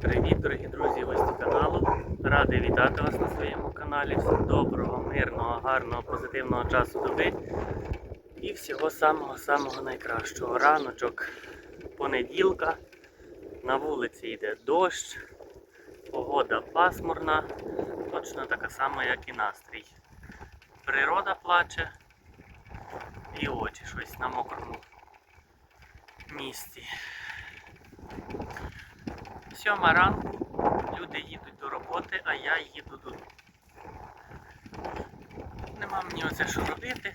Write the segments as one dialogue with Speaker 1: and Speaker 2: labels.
Speaker 1: привіт, дорогі друзі, гості каналу. Радий вітати вас на своєму каналі. Всім доброго, мирного, гарного, позитивного часу доби і всього самого-самого найкращого. Раночок понеділка. На вулиці йде дощ, погода пасмурна, точно така сама, як і настрій. Природа плаче і очі щось на мокрому місці. Сьома ранку люди їдуть до роботи, а я їду додому. Нема мені оце що робити.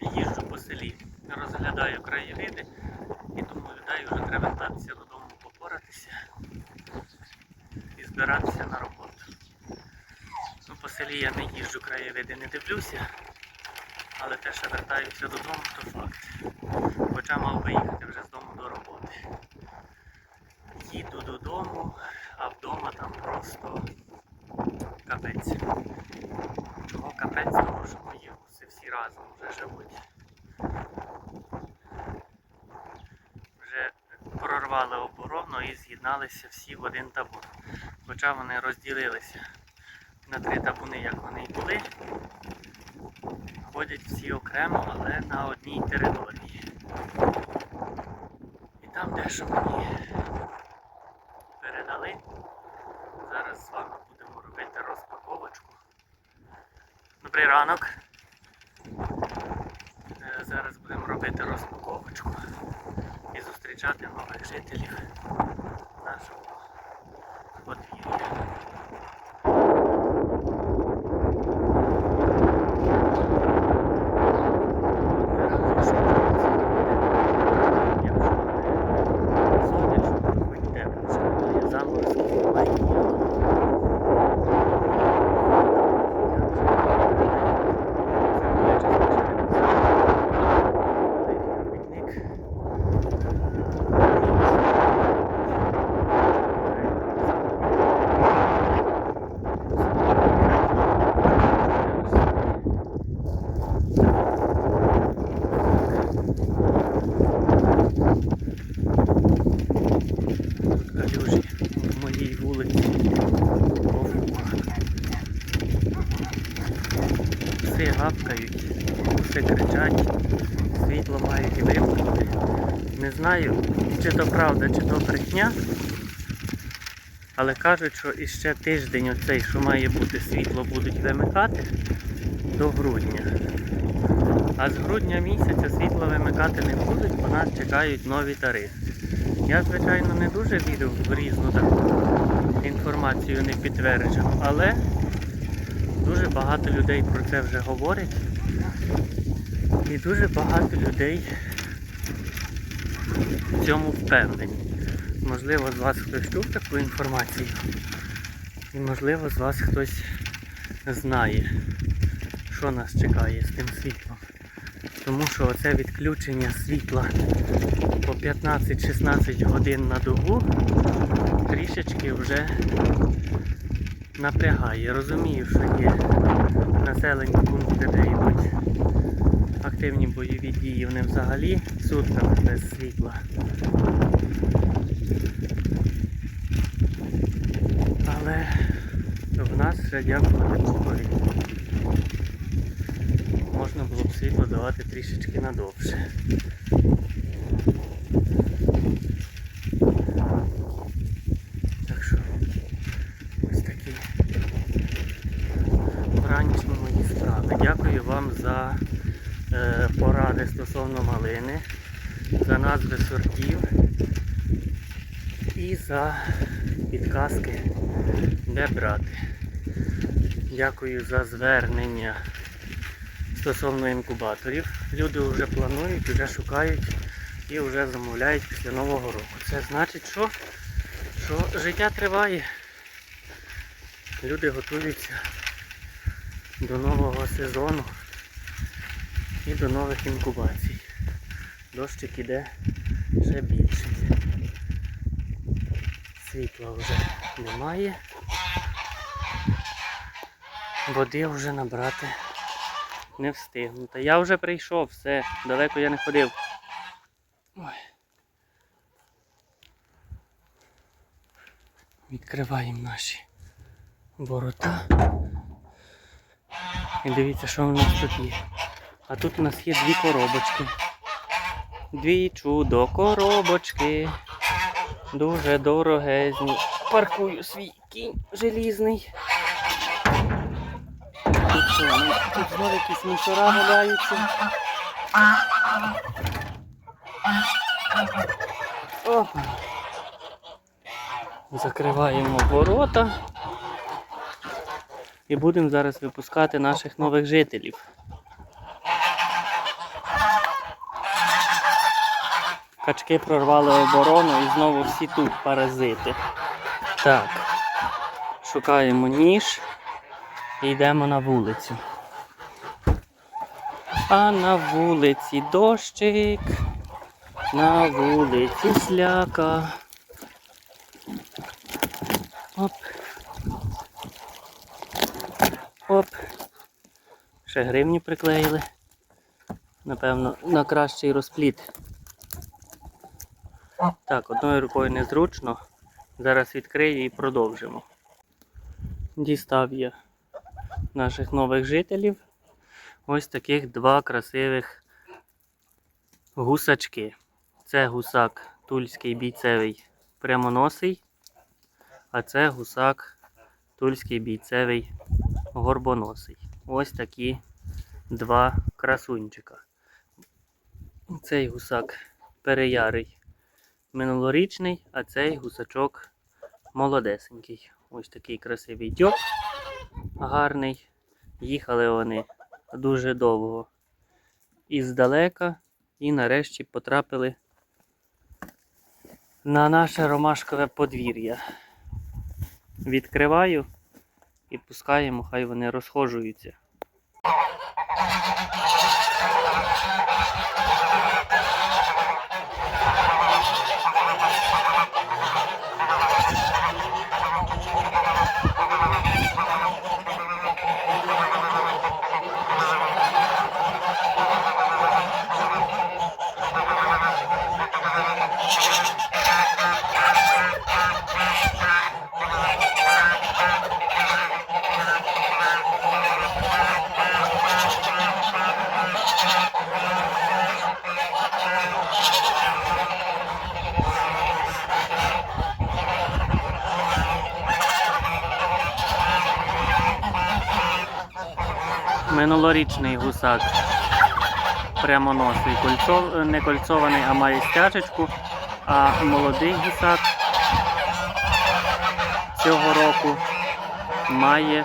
Speaker 1: Їжджу по селі, розглядаю краєвиди і думаю, дай вже треба вертатися додому попоратися і збиратися на роботу. Ну, по селі я не їжджу, краєвиди не дивлюся, але те, що вертаюся додому, то факт. Хоча мав би їхати вже з дому до роботи. Їду додому, а вдома там просто капець. Чого капець? Тому що мої гуси всі разом вже живуть. Вже прорвали оборону і з'єдналися всі в один табун. Хоча вони розділилися на три табуни, як вони й були. Ходять всі окремо, але на одній території. І там дещо мені передали. Зараз з вами будемо робити розпаковочку. Добрий ранок. Е, Зараз будемо робити розпаковочку і зустрічати нових жителів нашого подвір'я. калюжі в моїй вулиці. Все гавкають, все кричать, світло мають вимкнути. Не знаю, чи то правда, чи то брехня. Але кажуть, що іще тиждень оцей, що має бути світло, будуть вимикати до грудня. А з грудня місяця світло вимикати не будуть, бо нас чекають нові тарифи. Я, звичайно, не дуже вірю в різну таку інформацію не підтверджену, але дуже багато людей про це вже говорять. І дуже багато людей в цьому впевнені. Можливо, з вас хтось чув таку інформацію. І можливо з вас хтось знає, що нас чекає з тим світлом. Тому що оце відключення світла по 15-16 годин на добу трішечки вже напрягає. Розумію, що є населені пункти, де йдуть активні бойові дії, вони взагалі сутками без світла. Але в нас ще дякувати Богові. Можна було б світло давати трішечки надовше. Дякую вам за поради стосовно малини, за назви сортів і за підказки, де брати. Дякую за звернення стосовно інкубаторів. Люди вже планують, вже шукають і вже замовляють після Нового року. Це значить, що, що життя триває. Люди готуються до нового сезону і до нових інкубацій. Дощик іде ще більше. Світла вже немає. Води вже набрати не встигнута. Я вже прийшов, все, далеко я не ходив. Ой. Відкриваємо наші ворота. І дивіться, що в нас тут є. А тут у нас є дві коробочки. Дві чудо коробочки. Дуже дорогезні. Паркую свій кінь желізний. Тут, що, ну, тут знову якісь мусора валяються. О. Закриваємо ворота. І будемо зараз випускати наших нових жителів. Качки прорвали оборону і знову всі тут паразити. Так. Шукаємо ніж і йдемо на вулицю. А на вулиці дощик, на вулиці сляка. Оп. Оп. Ще гривні приклеїли. Напевно, на кращий розпліт. Так, одною рукою незручно. Зараз відкрию і продовжимо. Дістав я наших нових жителів. Ось таких два красивих гусачки. Це гусак тульський бійцевий прямоносий, а це гусак тульський бійцевий горбоносий. Ось такі два красунчика. Цей гусак переярий минулорічний, а цей гусачок молодесенький. Ось такий красивий дьок, гарний. Їхали вони дуже довго і здалека, і нарешті потрапили на наше ромашкове подвір'я. Відкриваю і пускаємо, хай вони розхожуються. Минулорічний гусак прямоносий, кольцов... не кольцований, а має стяжечку. А молодий гусак цього року має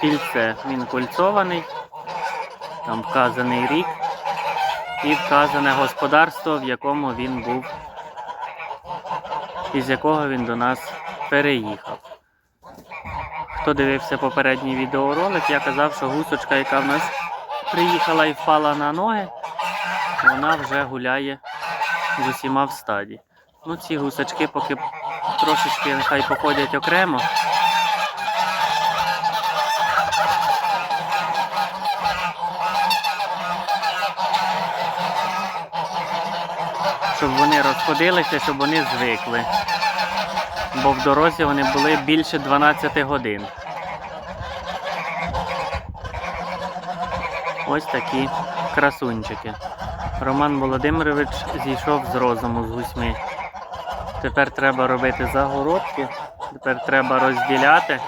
Speaker 1: кільце. Він кольцований, там вказаний рік і вказане господарство, в якому він був, із якого він до нас переїхав. Хто дивився попередній відеоролик, я казав, що гусочка, яка в нас приїхала і впала на ноги, вона вже гуляє з усіма в стаді. Ну, ці гусачки поки трошечки нехай походять окремо. Щоб вони розходилися, щоб вони звикли. Бо в дорозі вони були більше 12 годин. Ось такі красунчики. Роман Володимирович зійшов з розуму з гусьми. Тепер треба робити загородки, тепер треба розділяти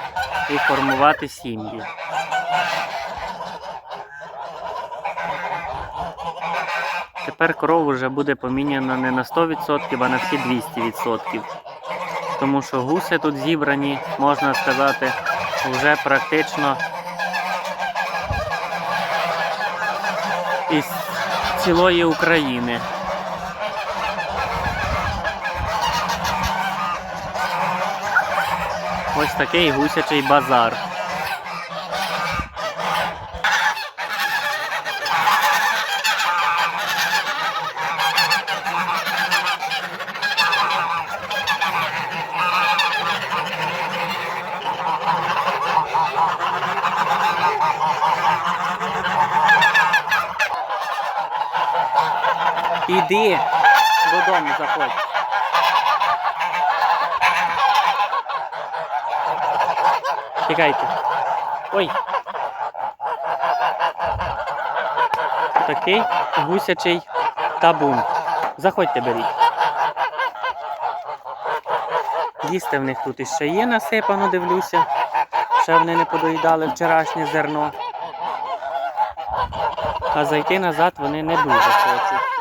Speaker 1: і формувати сім'ї. Тепер кров вже буде поміняна не на 100%, а на всі 200%. Тому що гуси тут зібрані, можна сказати, вже практично із цілої України. Ось такий гусячий базар. Іди додому заходь. Тікайте. Ой. Такий гусячий табун. Заходьте, беріть. Їсти в них тут іще є насипано, дивлюся. Ще вони не подоїдали вчорашнє зерно. А зайти назад вони не дуже хочуть.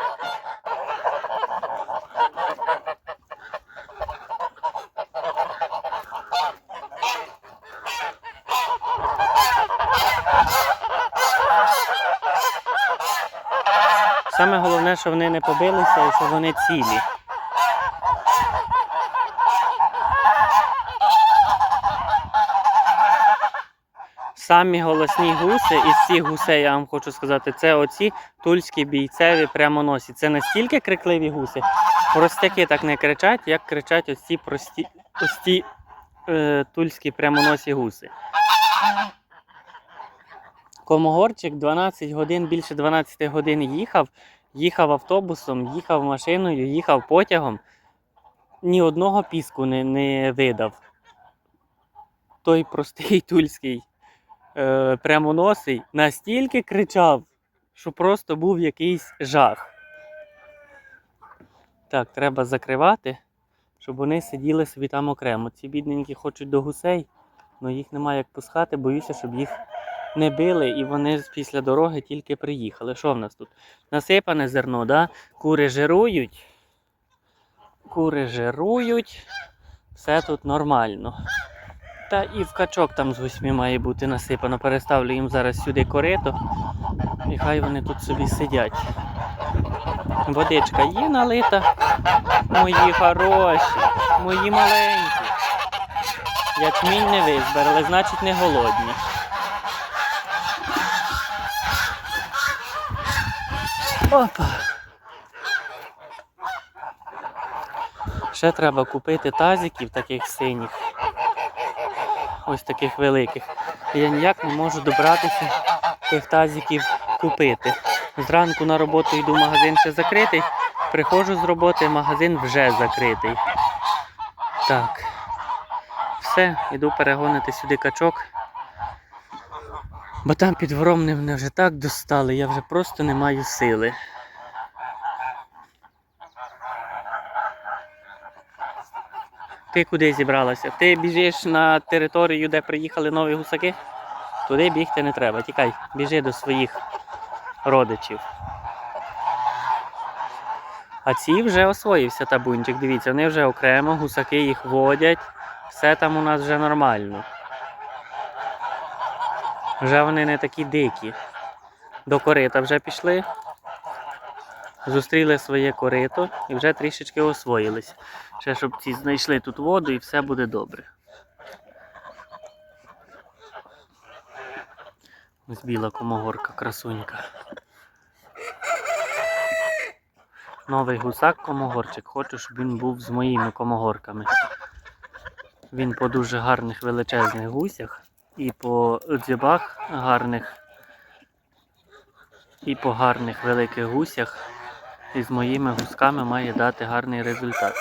Speaker 1: Саме головне, що вони не побилися і що вони цілі. Самі голосні гуси із всіх гусей, я вам хочу сказати, це оці тульські бійцеві прямоносі. Це настільки крикливі гуси. Простяки так не кричать, як кричать ось ці прості, ось ці е, тульські прямоносі гуси. Комогорчик 12 годин, більше 12 годин їхав, їхав автобусом, їхав машиною, їхав потягом. Ні одного піску не, не видав. Той простий тульський е, прямоносий настільки кричав, що просто був якийсь жах. Так, треба закривати, щоб вони сиділи собі там окремо. Ці бідненькі хочуть до гусей, але їх немає як пускати, боюся, щоб їх не били, і вони після дороги тільки приїхали. Що в нас тут? Насипане зерно, да? кури жирують. Кури жирують, все тут нормально. Та і в качок там з гусьми має бути насипано. Переставлю їм зараз сюди корито, і хай вони тут собі сидять. Водичка є налита. Мої хороші, мої маленькі. Ячмінь не визбирали, значить не голодні. Опа. Ще треба купити тазиків таких синіх. Ось таких великих. Я ніяк не можу добратися тих тазиків купити. Зранку на роботу йду, магазин ще закритий. Приходжу з роботи, магазин вже закритий. Так. Все, іду перегонити сюди качок. Бо там під вором мене вже так достали, я вже просто не маю сили. Ти куди зібралася? Ти біжиш на територію, де приїхали нові гусаки? Туди бігти не треба. Тікай, біжи до своїх родичів. А ці вже освоївся табунчик. Дивіться, вони вже окремо, гусаки їх водять. Все там у нас вже нормально. Вже вони не такі дикі. До корита вже пішли. Зустріли своє корито і вже трішечки освоїлись. Ще щоб ці знайшли тут воду і все буде добре. Ось біла комогорка, красунька. Новий гусак комогорчик. Хочу, щоб він був з моїми комогорками. Він по дуже гарних величезних гусях і по дзюбах гарних, і по гарних великих гусях. І з моїми гусками має дати гарний результат.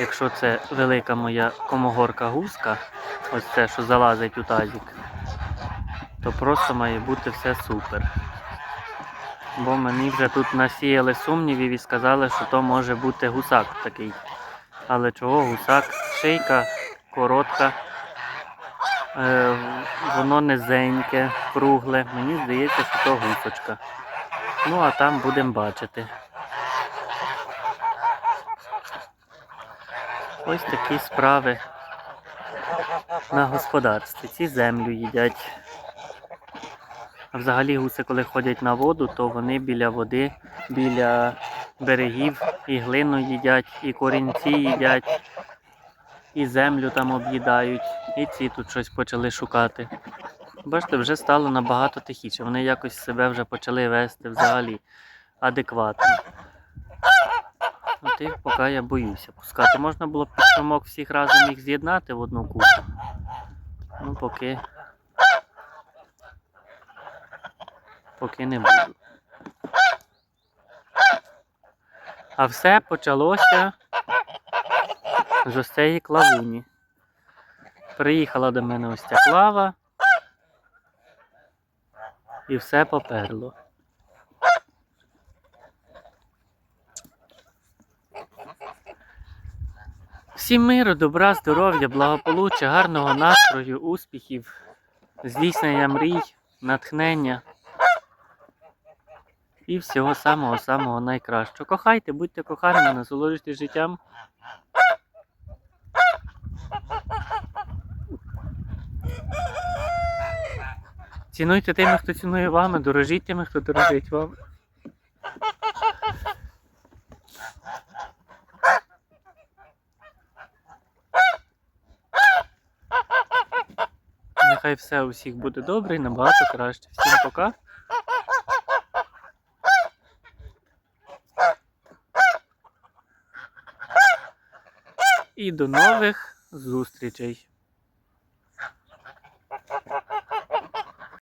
Speaker 1: Якщо це велика моя комогорка гуска, ось це, що залазить у тазик, то просто має бути все супер. Бо мені вже тут насіяли сумнівів і сказали, що то може бути гусак такий. Але чого гусак? Шийка коротка, воно низеньке, кругле. Мені здається, що то гусочка. Ну а там будемо бачити. Ось такі справи на господарстві. Ці землю їдять. А Взагалі гуси, коли ходять на воду, то вони біля води, біля берегів і глину їдять, і корінці їдять, і землю там об'їдають, і ці тут щось почали шукати. Бачите, вже стало набагато тихіше. Вони якось себе вже почали вести взагалі адекватно. От їх поки я боюся пускати. Можна було б під шумок всіх разом їх з'єднати в одну купу. Ну поки. Поки не буду. А все почалося цієї клавуні. Приїхала до мене ось ця клава. І все поперло. Всім миру, добра, здоров'я, благополуччя, гарного настрою, успіхів, здійснення мрій, натхнення і всього самого-самого найкращого. Кохайте, будьте коханими, насолоджуйтесь життям. Цінуйте тими, хто цінує вами, дорожіть тими, хто дорожить вами. Нехай все у всіх буде добре і набагато краще. Всім пока. І до нових зустрічей.